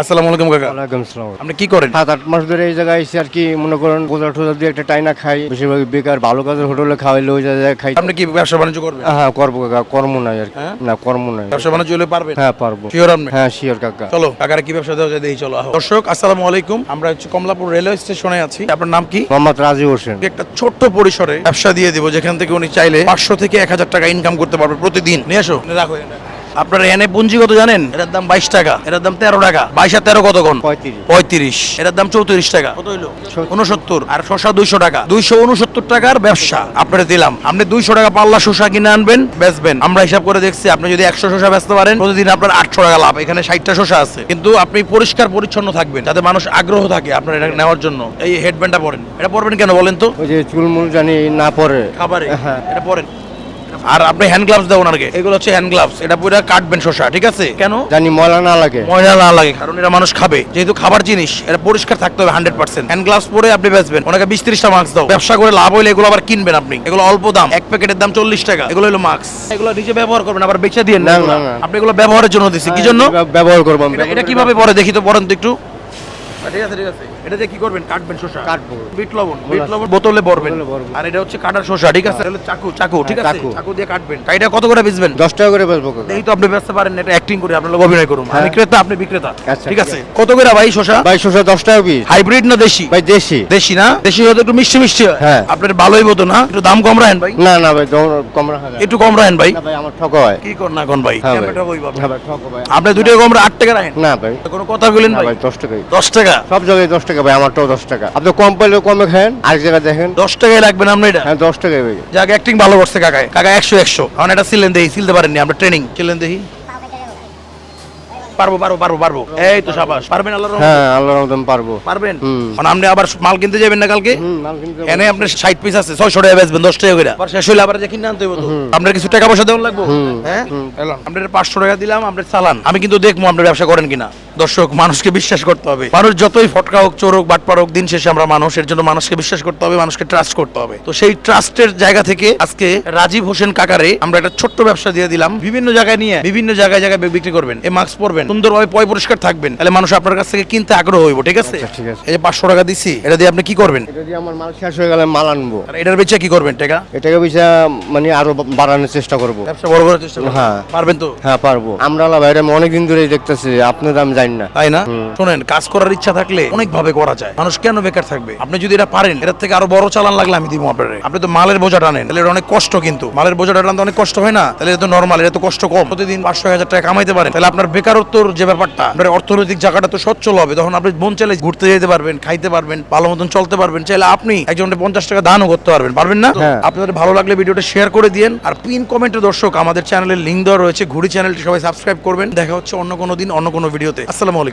আসসালামু আলাইকুম কাকা। ওয়ালাইকুম আসসালাম। আপনি কি করেন? সাত আট মাস ধরে এই জায়গায় এসে আর কি মনে করেন বোঝা টোজা দিয়ে একটা টাইনা খাই। বেশিরভাগ বেকার ভালো কাজের হোটেলে খাওয়াইলে ওই জায়গায় খাই। আপনি কি ব্যবসা বাণিজ্য করবেন? হ্যাঁ করব কাকা কর্ম নাই আর কি। হ্যাঁ? না কর্ম নাই। ব্যবসা বাণিজ্য হলে পারবেন? হ্যাঁ পারব। শিওর আপনি? হ্যাঁ শিওর কাকা। চলো কাকারে কি ব্যবসা দেওয়া যায় দেখি চলো আহো। দর্শক আসসালামু আলাইকুম। আমরা হচ্ছে কমলাপুর রেলওয়ে স্টেশনে আছি। আপনার নাম কি? মোহাম্মদ রাজি হোসেন। একটা ছোট্ট পরিসরে ব্যবসা দিয়ে দিব যেখান থেকে উনি চাইলে পাঁচশো থেকে এক হাজার টাকা ইনকাম করতে পারবে প্রতিদিন। নিয়ে আসো। রাখো। আপনার এনে পুঞ্জি কত জানেন? এটার দাম বাইশ টাকা। এটার দাম তেরো টাকা। বাইশ আর তেরো কত কোন? পঁয়ত্রিশ। এটার দাম চৌত্রিশ টাকা। কত হইল? উনসত্তর। আর শশা দুইশো টাকা। দুইশো উনসত্তর টাকার ব্যবসা। আপনারা দিলাম। আপনি দুইশো টাকা পাল্লা শশা কিনে আনবেন বেচবেন। আমরা হিসাব করে দেখছি আপনি যদি একশো শশা বেচতে পারেন প্রতিদিন আপনার আটশো টাকা লাভ। এখানে ষাটটা শশা আছে। কিন্তু আপনি পরিষ্কার পরিচ্ছন্ন থাকবেন যাতে মানুষ আগ্রহ থাকে আপনার এটা নেওয়ার জন্য। এই হেডব্যান্ডটা পরেন। এটা পরবেন কেন বলেন তো? ওই যে চুলমুল জানি না পরে। খাবারে। হ্যাঁ। এটা পরেন। আর আপনি হ্যান্ড গ্লাভস এগুলো হচ্ছে হ্যান্ড গ্লাভস এটা পুরো কাটবেন ঠিক আছে? কেন? জানি ময়লা না লাগে। ময়লা না লাগে কারণ এটা মানুষ খাবে। যেহেতু খাবার জিনিস এটা পরিষ্কার থাকতে হবে হান্ড্রেড পার্সেন্ট হ্যান্ড গ্লাভস পরে আপনি বেচবেন। ওনাকে বিশ ত্রিশটা মাস্ক দাও। ব্যবসা করে লাভ হইলে এগুলো আবার কিনবেন আপনি। এগুলো অল্প দাম। এক প্যাকেটের দাম চল্লিশ টাকা। এগুলো হলো মাস্ক এগুলো নিজে ব্যবহার করবেন আবার বেচে দিয়ে না। আপনি এগুলো ব্যবহারের জন্য দিচ্ছি কি জন্য? ব্যবহার করব আমি। এটা- কীভাবে পরে দেখি তো পরেন তো একটু। ঠিক আছে ঠিক আছে। এটা দিয়ে কি করবেন? কাটবেন শসা? কাটবো। বিট লবণ বিট লবণ বোতলে ভরবেন। আর এটা হচ্ছে কাটার শসা ঠিক আছে? হলো চাকু চাকু ঠিক আছে? চাকু। চাকু দিয়ে কাটবেন। তা এটা কত করে বেচবেন? দশ টাকা করে বেচবো এই তো আপনি ব্যস্ত পারেন এটা অ্যাক্টিং করে আপনার লোক অভিনয় করুন। আমি। ক্রেতা আপনি বিক্রেতা ঠিক ঠিক আছে? কত করে ভাই শসা? ভাই শসা দশ টাকা পিস। হাইব্রিড না দেশি? ভাই দেশি। দেশি না? দেশি হয়তো একটু মিষ্টি মিষ্টি হয়। আপনার ভালোই মতো না? একটু দাম কম রাখেন ভাই। না না ভাই কম একটু কম রাখেন ভাই। না ভাই আমার ঠকা হয়। কি কর না কোন ভাই হ্যাঁ? হ্যাঁ ভাই আপনি দুটো কম আট টাকা রাখেন। না ভাই। কোনো কথা বলেন ভাই। ভাই দশ টাকাই। দশ টাকা? সব জায়গায় দশ টাকা ভাই আমারটাও দশ টাকা। আপনি কম পাইলেও কমে খান আরেক জায়গায় দেখেন। দশ টাকায় লাগবেন আপনি এটা? হ্যাঁ দশ টাকাই ভাই। যাকে অ্যাক্টিং ভালো করছে কাকায়। কাকা একশো একশো। কারণ এটা সিলেন দেহি সিলতে পারেননি আমরা ট্রেনিং সিলেন দেহি? পারব পারব পারব পারব। এই তো সাবাস পারবেন আল্লাহ হ্যাঁ আল্লাহর মতন পারব। পারবেন? মানে আপনি আবার মাল কিনতে যাবেন না কালকে? কিনতে এনে আপনার ষাট পিস আছে ছয়শো টাকা বেচবেন দশ টাকা করে আবার শেষ হইলে আবার যে কিনে আনতে হবে তো। আপনার কিছু টাকা পয়সা দেওয়ার লাগবে? হ্যাঁ। আপনার পাঁচশো টাকা দিলাম আপনার চালান। আমি কিন্তু দেখব আপনার ব্যবসা করেন কিনা। দর্শক মানুষকে বিশ্বাস করতে হবে। মানুষ যতই ফটকা হোক চোর হোক বাটপার হোক দিন শেষে আমরা মানুষের জন্য মানুষকে বিশ্বাস করতে হবে মানুষকে ট্রাস্ট করতে হবে। তো সেই ট্রাস্টের জায়গা থেকে আজকে রাজীব হোসেন কাকারে আমরা একটা ছোট্ট ব্যবসা দিয়ে দিলাম। বিভিন্ন জায়গায় নিয়ে বিভিন্ন জায়গায় জায়গায় বিক্রি করবেন এই মাস্ক পরবেন সুন্দরভাবে পয় পরিষ্কার থাকবেন। তাহলে মানুষ আপনার কাছ থেকে কিনতে আগ্রহ হইব ঠিক আছে? আচ্ছা, ঠিক আছে। এই যে পাঁচশো টাকা দিচ্ছি এটা দিয়ে আপনি কি করবেন? এটা দিয়ে আমার মাল শেষ হয়ে গেলে মাল আনব। আর এটার বেচে কি করবেন টাকা? এটাকে বেচা মানে আরও বাড়ানোর চেষ্টা করব। ব্যবসা বড় করার চেষ্টা করবেন? হ্যাঁ। পারবেন তো? হ্যাঁ পারব। আমরা ভাইরা অনেকদিন ধরেই দেখতেছি আপনার দাম জানি না। তাই না? শোনেন কাজ করার ইচ্ছা থাকলে অনেক ভাবে করা যায়। মানুষ কেন বেকার থাকবে? আপনি যদি এটা পারেন এটার থেকে আরও বড় চালান লাগলে আমি দিব আপনার। আপনি তো মালের বোঝা টানেন তাহলে অনেক কষ্ট কিন্তু। মালের বোঝা টানতে অনেক কষ্ট হয় না? তাহলে তো নর্মাল এটা তো কষ্ট কম। প্রতিদিন পাঁচশো হাজার টাকা কামাইতে পারেন। তাহলে আপনার বেকারত্বর যে ব্যাপারটা আপনার অর্থনৈতিক জায়গাটা তো সচ্ছল হবে। তখন আপনি মন চাইলে ঘুরতে যেতে পারবেন খাইতে পারবেন ভালো মতন চলতে পারবেন। চাইলে আপনি একজনকে পঞ্চাশ টাকা দানও করতে পারবেন। পারবেন না? হ্যাঁ। আপনাদের ভালো লাগলে ভিডিওটা শেয়ার করে দিন আর পিন কমেন্টে দর্শক আমাদের চ্যানেলের লিঙ্ক দেওয়া রয়েছে। ঘুরি চ্যানেলটি সবাই সাবস্ক্রাইব করবেন। দেখা হচ্ছে অন্য কোনো দিন অন্য কোনো ভিডিওতে আসসালামু আলাইকুম